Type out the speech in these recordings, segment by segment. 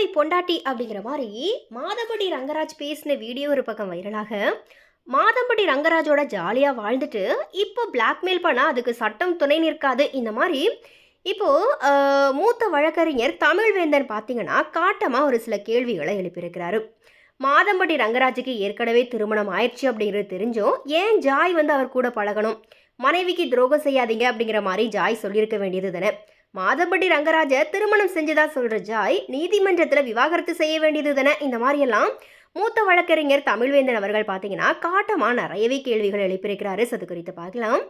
ஓய் பொண்டாட்டி அப்படிங்கிற மாதிரி மாதம்படி ரங்கராஜ் பேசின வீடியோ ஒரு பக்கம் வைரலாக. மாதம்பட்டி ரங்கராஜோட ஜாலியாக வாழ்ந்துட்டு இப்போ பிளாக்மெயில் பண்ணால் அதுக்கு சட்டம் துணை நிற்காது இந்த மாதிரி. இப்போது மூத்த வழக்கறிஞர் தமிழ்வேந்தன் பார்த்தீங்கன்னா காட்டமாக ஒரு சில கேள்விகளை எழுப்பியிருக்கிறாரு. மாதம்பட்டி ரங்கராஜுக்கு ஏற்கனவே திருமணம் ஆயிடுச்சு அப்படிங்கிறது தெரிஞ்சும் ஏன் ஜாய் வந்து அவர் கூட பழகணும்? மனைவிக்கு துரோகம் செய்யாதீங்க அப்படிங்கிற மாதிரி ஜாய் சொல்லியிருக்க வேண்டியது தானே? மாதம்பட்டி ரங்கராஜ திருமணம் செஞ்சதா சொல்ற ஜாய் நீதிமன்றத்தில் விவாகரத்து செய்ய வேண்டியது தானே? இந்த மாதிரியெல்லாம் மூத்த வழக்கறிஞர் தமிழ்வேந்தன் அவர்கள் பார்த்தீங்கன்னா காட்டமாக நிறையவே கேள்விகள் எழுப்பியிருக்கிறாரு. ஸோ அது குறித்து பார்க்கலாம்.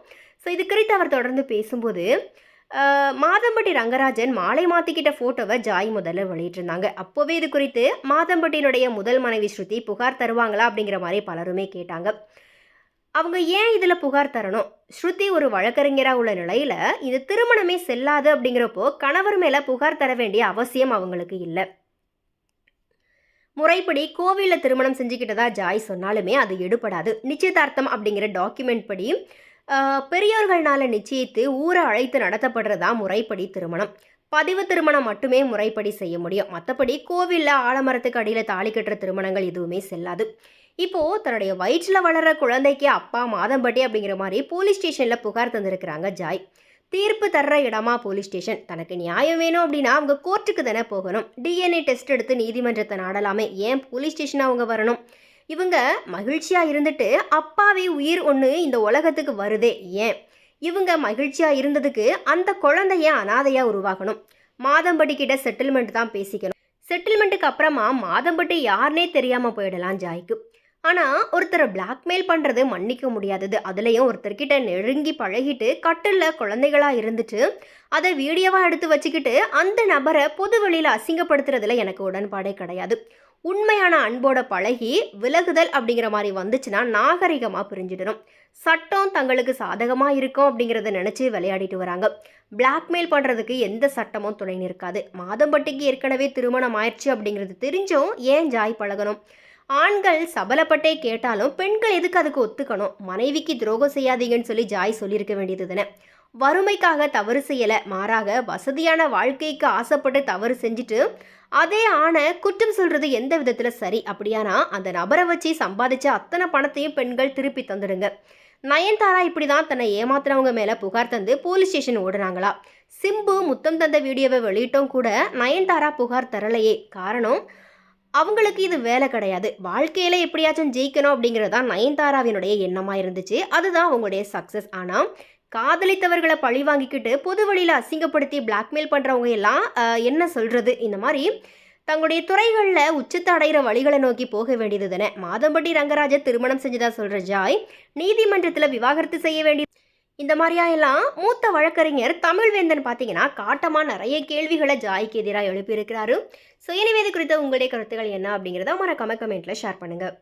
ஸோ இது குறித்து அவர் தொடர்ந்து பேசும்போது மாதம்பட்டி ரங்கராஜன் மாலை மாற்றிக்கிட்ட ஃபோட்டோவை ஜாய் முதல்ல வெளியிட்டிருந்தாங்க. அப்போவே இது குறித்து மாதம்பட்டியினுடைய முதல் மனைவி ஸ்ருதி புகார் தருவாங்களா அப்படிங்கிற மாதிரி பலருமே கேட்டாங்க. அவங்க ஏன் இதில் புகார் தரணும்? ஸ்ருதி ஒரு வழக்கறிஞராக உள்ள நிலையில் இது திருமணமே செல்லாது அப்படிங்கிறப்போ கணவர் மேலே புகார் தர வேண்டிய அவசியம் அவங்களுக்கு இல்லை. முறைப்படி கோவிலில் திருமணம் செஞ்சுக்கிட்டதா ஜாய் சொன்னாலுமே அது எடுபடாது. நிச்சயதார்த்தம் அப்படிங்கிற டாக்குமெண்ட் படி பெரியோர்களால் பெரியோர்கள்னால நிச்சயித்து ஊரை அழைத்து நடத்தப்படுறதா முறைப்படி திருமணம். பதிவு திருமணம் மட்டுமே முறைப்படி செய்ய முடியும். மற்றபடி கோவிலில் ஆலமரத்துக்கு அடியில் தாலி கட்டுற திருமணங்கள் எதுவுமே செல்லாது. இப்போது தன்னுடைய வயிற்றில் வளர்ற குழந்தைக்கு அப்பா மாதம்பட்டி அப்படிங்கிற மாதிரி போலீஸ் ஸ்டேஷனில் புகார் தந்திருக்கிறாங்க ஜாய். தீர்ப்பு தர்ற இடமா போலீஸ் ஸ்டேஷன் தனக்கு நியாயம் வேணும் அப்படின்னா அவங்க கோர்ட்டுக்கு தானே போகணும். டிஎன்ஏ டெஸ்ட் எடுத்து நீதிமன்றத்தை நாடலாமே. ஏன் போலீஸ் ஸ்டேஷன் அவங்க வரணும்? இவங்க மகிழ்ச்சியாக இருந்துட்டு அப்பாவே உயிர் ஒன்று இந்த உலகத்துக்கு வருதே. ஏன்? இவங்க மகிழ்ச்சியாக இருந்ததுக்கு அந்த குழந்தைய அனாதையாக உருவாகணும் மாதம்பட்டி கிட்ட செட்டில்மெண்ட் தான் பேசிக்கணும். செட்டில்மெண்ட்டுக்கு அப்புறமா மாதம்பட்டி யாருனே தெரியாமல் போயிடலாம் ஜாய்க்கு. ஆனால் ஒருத்தரை பிளாக்மெயில் பண்ணுறது மன்னிக்க முடியாதது. அதுலேயும் ஒருத்தர்கிட்ட நெருங்கி பழகிட்டு கட்டிலில் குழந்தைகளாக இருந்துச்சு அதை வீடியோவாக எடுத்து வச்சுக்கிட்டு அந்த நபரை பொது வெளியில் அசிங்கப்படுத்துறதுல எனக்கு உடன்பாடே கிடையாது. உண்மையான அன்போட பழகி விலகுதல் அப்படிங்கிற மாதிரி வந்துச்சுன்னா நாகரிகமாக பிரிஞ்சிடணும். சட்டம் தங்களுக்கு சாதகமாக இருக்கும் அப்படிங்கிறத நினச்சி விளையாடிட்டு வராங்க. பிளாக்மெயில் பண்ணுறதுக்கு எந்த சட்டமும் துணை நிற்காது. மாதம்பட்டிக்கு ஏற்கனவே திருமணம் ஆயிடுச்சு அப்படிங்கிறது தெரிஞ்சும் ஏன் ஜாய் பழகணும்? ஆண்கள் சபலப்பட்டே கேட்டாலும் பெண்கள் எதுக்கு அதுக்கு ஒத்துக்கணும்? மனைவிக்கு துரோகம் செய்யாதீங்கன்னு சொல்லி ஜாய் சொல்லியிருக்க வேண்டியது தானே? வறுமைக்காக தவறு செய்யலை மாறாக வசதியான வாழ்க்கைக்கு ஆசைப்பட்டு தவறு செஞ்சுட்டு அதே ஆணை குற்றம் சொல்றது எந்த விதத்தில் சரி? அப்படியானா அந்த நபரை வச்சு சம்பாதிச்ச அத்தனை பணத்தையும் பெண்கள் திருப்பி தந்துடுங்க. நயன்தாரா இப்படி தான் தன்னை ஏமாத்துறவங்க மேலே புகார் தந்து போலீஸ் ஸ்டேஷன் ஓடுறாங்களா? சிம்பு முத்தம் தந்த வீடியோவை வெளியிட்டோம் கூட நயன்தாரா புகார் தரலையே. காரணம் அவங்களுக்கு இது வேலை கிடையாது. வாழ்க்கையில் எப்படியாச்சும் ஜெயிக்கணும் அப்படிங்கிறது தான் நயன்தாராவினுடைய எண்ணமாக இருந்துச்சு. அதுதான் அவங்களுடைய சக்ஸஸ் ஆனால் காதலித்தவர்களை பழி வாங்கிக்கிட்டு பொது வழியில் அசிங்கப்படுத்தி பிளாக்மெயில் பண்ணுறவங்க எல்லாம் என்ன சொல்கிறது இந்த மாதிரி தங்களுடைய துறைகளில் உச்சத்தை அடைகிற வழிகளை நோக்கி போக வேண்டியது தானே. மாதம்பட்டி ரங்கராஜ திருமணம் செஞ்சதா சொல்கிற ஜாய் நீதிமன்றத்தில் விவாகரத்து செய்ய வேண்டிய இந்த மாதிரியா எல்லாம் மூத்த வழக்கறிஞர் தமிழ்வேந்தன் பார்த்தீங்கன்னா காட்டமாக நிறைய கேள்விகளை ஜாய்க்கு எதிராக எழுப்பியிருக்கிறாரு. ஸோ எனவே இது குறித்த உங்களுடைய கருத்துக்கள் என்ன அப்படிங்கிறத மறக்காம கமெண்ட்டில் ஷேர் பண்ணுங்கள்